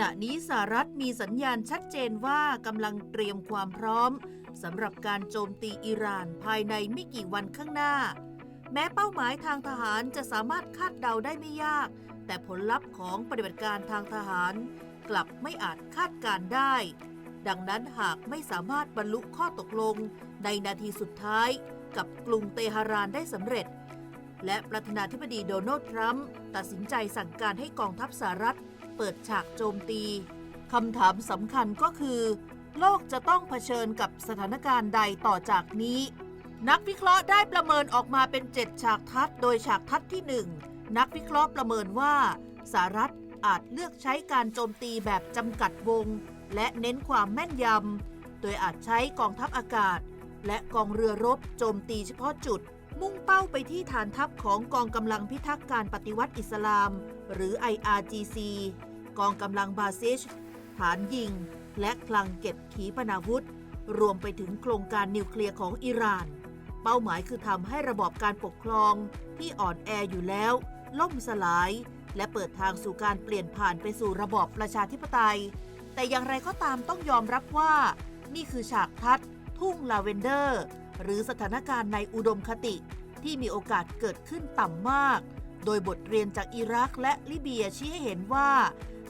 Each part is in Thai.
ณะนี้สหรัฐมีสัญญาณชัดเจนว่ากำลังเตรียมความพร้อมสำหรับการโจมตีอิหร่านภายในไม่กี่วันข้างหน้า แม้เป้าหมายทางทหารจะสามารถคาดเดาได้ไม่ยาก แต่ผลลัพธ์ของปฏิบัติการทางทหาร กลับไม่อาจคาดการได้ ดังนั้นหากไม่สามารถบรรลุข้อตกลงในนาทีสุดท้ายกับกรุงเตหะรานได้สำเร็จ และประธานาธิบดีโดนัลด์ทรัมป์ตัดสินใจสั่งการให้กองทัพสหรัฐ เปิดฉากโจมตีคำถามสำคัญก็คือ โลกจะต้องเผชิญกับสถานการณ์ใดต่อจากนี้ นักวิเคราะห์ได้ประเมินออกมาเป็น 7 ฉากทัศน์โดยฉากทัศน์ที่ 1 นักวิเคราะห์ประเมินว่าสหรัฐอาจเลือกใช้การโจมตีแบบจำกัดวง และเน้นความแม่นยำ โดยอาจใช้กองทัพอากาศ และกองเรือรบโจมตีเฉพาะจุด มุ่งเป้าไปที่ฐานทัพของกองกำลังพิทักษ์การปฏิวัติอิสลาม หรือ IRGC กองกำลังบาซิช ฐานยิง และคลังเก็บขีปนาวุธ รวมไปถึงโครงการนิวเคลียร์ของอิหร่าน เป้าหมายคือทำให้ระบอบการปกครองที่อ่อนแออยู่แล้ว ล่มสลาย และเปิดทางสู่การเปลี่ยนผ่านไปสู่ระบอบประชาธิปไตย แต่อย่างไรก็ตามต้องยอมรับว่า นี่คือฉากทัศน์ทุ่งลาเวนเดอร์ หรือสถานการณ์ในอุดมคติที่มีโอกาสเกิดขึ้นต่ำมาก โดยบทเรียนจากอิรักและลิเบียชี้ให้เห็นว่า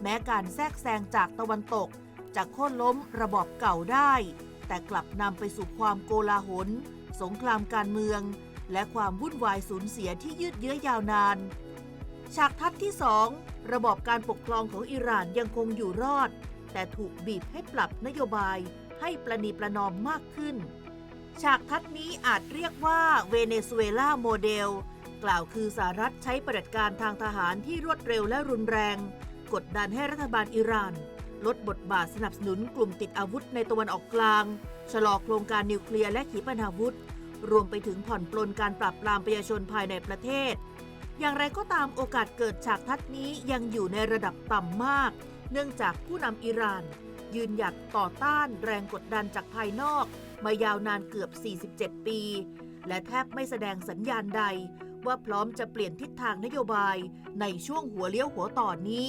แม้การแทรกแซงจากตะวันตกจะโค่นล้มระบอบเก่าได้ แต่กลับนำไปสู่ความโกลาหล สงครามการเมือง และความวุ่นวายสูญเสียที่ยืดเยื้อยาวนาน ฉากทัศน์ที่สองระบอบการปกครองของอิหร่านยังคงอยู่รอด แต่ถูกบีบให้ปรับนโยบายให้ประนีประนอมมากขึ้น ฉากทัศน์นี้อาจเรียกว่าเวเนซุเอลาโมเดล กล่าวคือสหรัฐใช้ปฏิบัติการทางทหารที่รวดเร็วและรุนแรง กดดันให้รัฐบาลอิหร่าน ลดบทบาทสนับสนุนกลุ่มติดอาวุธในตะวันออกกลาง ชะลอโครงการนิวเคลียร์และขีปนาวุธ รวมไปถึงผ่อนปลนการปราบปรามประชาชนภายในประเทศ อย่างไรก็ตามโอกาสเกิดฉากทัศน์นี้ยังอยู่ในระดับต่ำมาก เนื่องจากผู้นำอิหร่าน ยืนหยัดต่อต้านแรงกดดันจากภายนอก มายาวนานเกือบ 47 ปี และแทบไม่แสดงสัญญาณใด ว่าพร้อมจะเปลี่ยนทิศทางนโยบายในช่วงหัวเลี้ยวหัวต่อนนี้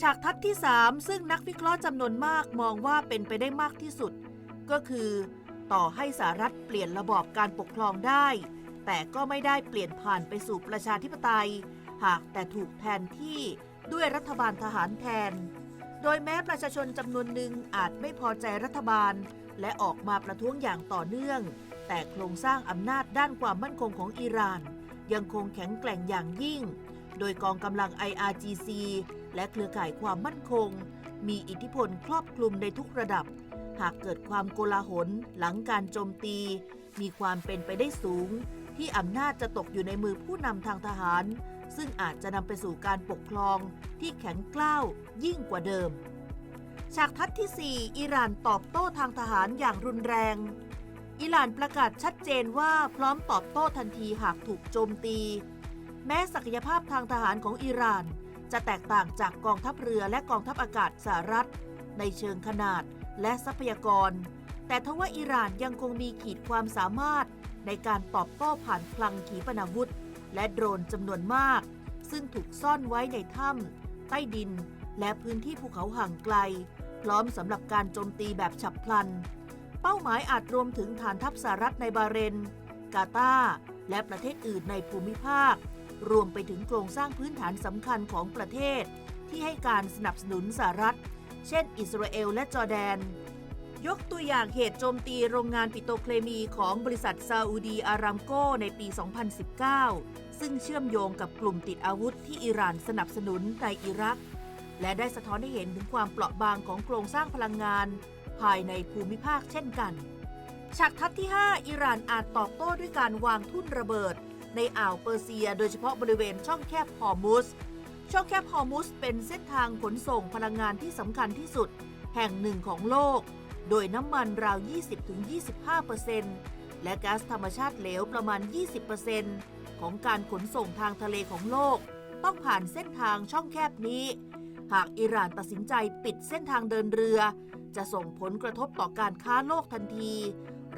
ฉากทัศน์ที่ 3 ซึ่งนักวิเคราะห์จำนวนมากมองว่าเป็นไปได้มากที่สุด ก็คือ ต่อให้สหรัฐเปลี่ยนระบอบการปกครองได้ แต่ก็ไม่ได้เปลี่ยนผ่านไปสู่ประชาธิปไตย หากแต่ถูกแทนที่ด้วยรัฐบาลทหารแทน โดยแม้ประชาชนจำนวนหนึ่งอาจไม่พอใจรัฐบาล และออกมาประท้วงอย่างต่อเนื่อง แต่โครงสร้างอำนาจด้านความมั่นคงของอิหร่าน ยังคงแข็งแกร่งอย่างยิ่ง โดยกองกำลัง IRGC และเครือข่ายความมั่นคง มีอิทธิพลครอบคลุมในทุกระดับ หากเกิดความโกลาหลหลังการโจมตี มีความเป็นไปได้สูง ที่อำนาจจะตกอยู่ในมือผู้นำทางทหาร ซึ่งอาจจะนำไปสู่การปกครองที่แข็งกร้าวยิ่งกว่าเดิม ฉากทัศน์ที่ 4 อิหร่านตอบโต้ทางทหารอย่างรุนแรง อิหร่านประกาศชัดเจนว่าพร้อมตอบโต้ทันทีหากถูกโจมตี แม้ศักยภาพทางทหารของอิหร่าน จะแตกต่างจากกองทัพเรือและกองทัพอากาศสหรัฐ ในเชิงขนาดและทรัพยากร แต่ทว่าอิหร่านยังคงมีขีดความสามารถในการตอบโต้ผ่านพลังขีปนาวุธ และโดรนจำนวนมาก ซึ่งถูกซ่อนไว้ในถ้ำใต้ดิน และพื้นที่ภูเขาห่างไกล พร้อมสำหรับการโจมตีแบบฉับพลัน เป้าหมายอาจรวมถึงฐานทัพสหรัฐในบาเรน กาตาร์และประเทศอื่นในภูมิภาค รวมไปถึงโครงสร้างพื้นฐานสำคัญของประเทศ ที่ให้การสนับสนุนสหรัฐ เช่น อิสราเอลและจอร์แดน ยกตัวอย่างเหตุโจมตีโรงงานปิโตเคมีของบริษัทซาอุดีอารามโกในปี 2019 ซึ่งเชื่อมโยงกับกลุ่มติดอาวุธที่อิหร่านสนับสนุนในอิรัก และได้สะท้อนให้เห็นถึงความเปราะบางของโครงสร้างพลังงาน ภายในภูมิภาคเช่นกัน ฉากทัศน์ที่ 5 อิหร่านอาจตอบโต้ด้วยการวางทุ่นระเบิด ในอ่าวเปอร์เซีย โดยเฉพาะบริเวณช่องแคบฮอร์มุส ช่องแคบฮอร์มุสเป็นเส้นทางขนส่งพลังงานที่สำคัญที่สุด แห่งหนึ่งของโลก โดยน้ำมันราว 20-25%และก๊าซธรรมชาติเหลวประมาณ 20%ของการขนส่งทางทะเลของโลก ต้องผ่านเส้นทางช่องแคบนี้ หากอิหร่านตัดสินใจปิดเส้นทางเดินเรือ จะส่งผลกระทบต่อการค้าโลกทันที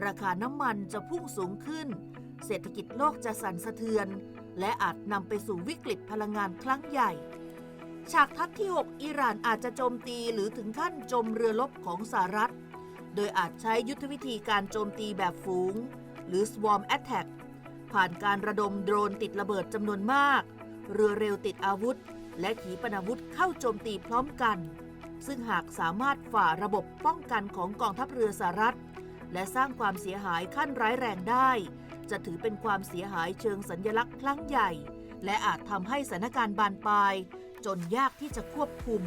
ราคาน้ำมันจะพุ่งสูงขึ้น เศรษฐกิจโลกจะสั่นสะเทือน และอาจนำไปสู่วิกฤตพลังงานครั้งใหญ่ ฉากทัศน์ที่ 6 อิหร่านอาจจะโจมตีหรือถึงขั้นจมเรือรบของสหรัฐ โดยอาจใช้ยุทธวิธีการโจมตีแบบฝูง หรือ swarm attack ผ่านการระดมโดรนติดระเบิดจำนวนมาก เรือเร็วติดอาวุธ และขีปนาวุธเข้าโจมตีพร้อมกัน ซึ่งหากสามารถฝ่าระบบป้องกันของกองทัพเรือสหรัฐ และสร้างความเสียหายขั้นร้ายแรงได้ จะถือเป็นความเสียหายเชิงสัญญลักษณ์ครั้งใหญ่ และอาจทำให้สถานการณ์บานปลาย จนยากที่จะควบคุม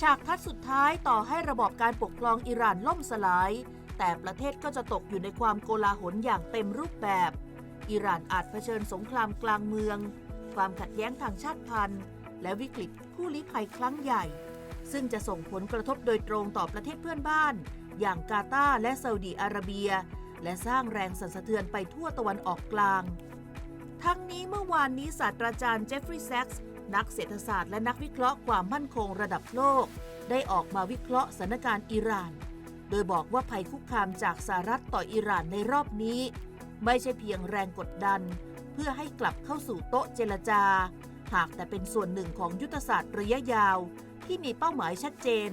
ฉากทัศสุดท้ายต่อให้ระบอบการปกครองอิหร่านล่มสลาย แต่ประเทศก็จะตกอยู่ในความโกลาหลอย่างเต็มรูปแบบ อิหร่านอาจเผชิญสงครามกลางเมือง ความขัดแย้งทางชาติพันธุ์ และวิกฤตผู้ลี้ภัยครั้งใหญ่ ซึ่งจะส่งผลกระทบโดยตรงต่อประเทศเพื่อนบ้าน อย่างกาตาร์และซาอุดีอาระเบีย และสร้างแรงสั่นสะเทือนไปทั่วตะวันออกกลาง ทั้งนี้เมื่อวานนี้ศาสตราจารย์เจฟฟรีย์แซ็กส์นักเศรษฐศาสตร์และนักวิเคราะห์ความมั่นคงระดับโลก ได้ออกมาวิเคราะห์สถานการณ์อิหร่าน โดยบอกว่าภัยคุกคามจากสหรัฐต่ออิหร่านในรอบนี้ ไม่ใช่เพียงแรงกดดัน เพื่อให้กลับเข้าสู่โต๊ะเจรจา หากแต่เป็นส่วนหนึ่งของยุทธศาสตร์ระยะยาว ที่มีเป้าหมายชัดเจน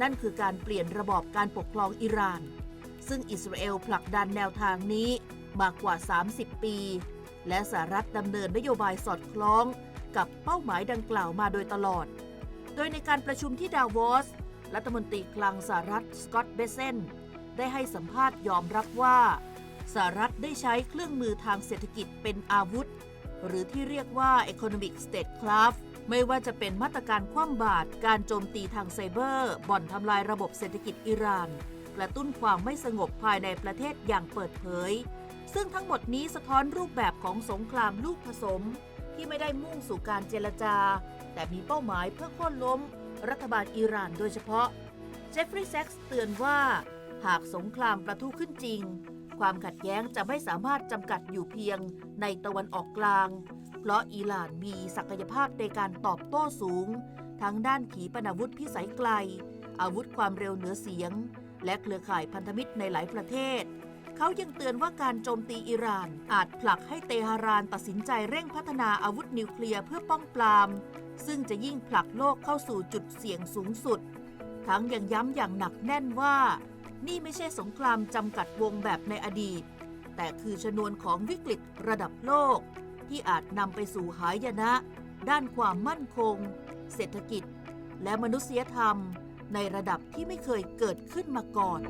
นั่นคือการเปลี่ยนระบอบการปกครองอิหร่าน ซึ่งอิสราเอลผลักดันแนวทางนี้มากกว่า 30 ปี และสหรัฐดำเนินนโยบายสอดคล้องกับเป้าหมายดังกล่าวมาโดยตลอด โดยในการประชุมที่ดาวอส รัฐมนตรีคลังสหรัฐสกอตต์เบเซนได้ให้สัมภาษณ์ยอมรับว่าสหรัฐได้ใช้เครื่องมือทางเศรษฐกิจเป็นอาวุธ หรือที่เรียกว่า Economic Statecraft ไม่ว่าจะเป็นมาตรการคว่ำบาตรการโจมตีทางไซเบอร์ บ่อนทำลายระบบเศรษฐกิจอิหร่าน กระตุ้นความไม่สงบภายในประเทศอย่างเปิดเผย ซึ่งทั้งหมดนี้สะท้อนรูปแบบของสงครามลูกผสม ที่ไม่ได้มุ่งสู่การเจรจา แต่มีเป้าหมายเพื่อโค่นล้ม รัฐบาลอิหร่านโดยเฉพาะ เจฟฟรีย์แซกส์เตือนว่า หากสงครามประทุขึ้นจริง ความขัดแย้งจะไม่สามารถจำกัดอยู่เพียงในตะวันออกกลาง เพราะอิหร่านมีศักยภาพในการตอบโต้สูง ทั้งด้านขีปนาวุธพิสัยไกล อาวุธความเร็วเหนือเสียง และเครือข่ายพันธมิตรในหลายประเทศ เขายังเตือนว่าการโจมตีอิหร่านอาจผลักให้เตหะรานตัดสินใจเร่งพัฒนาอาวุธนิวเคลียร์เพื่อป้องปราม ซึ่งจะยิ่งผลักโลกเข้าสู่จุดเสี่ยงสูงสุด ทั้งยังย้ำอย่างหนักแน่นว่า นี่ไม่ใช่สงครามจำกัดวงแบบในอดีต แต่คือชนวนของวิกฤตระดับโลก ที่อาจนำไปสู่หายนะ ด้านความมั่นคง เศรษฐกิจ และมนุษยธรรม ในระดับที่ไม่เคยเกิดขึ้นมาก่อน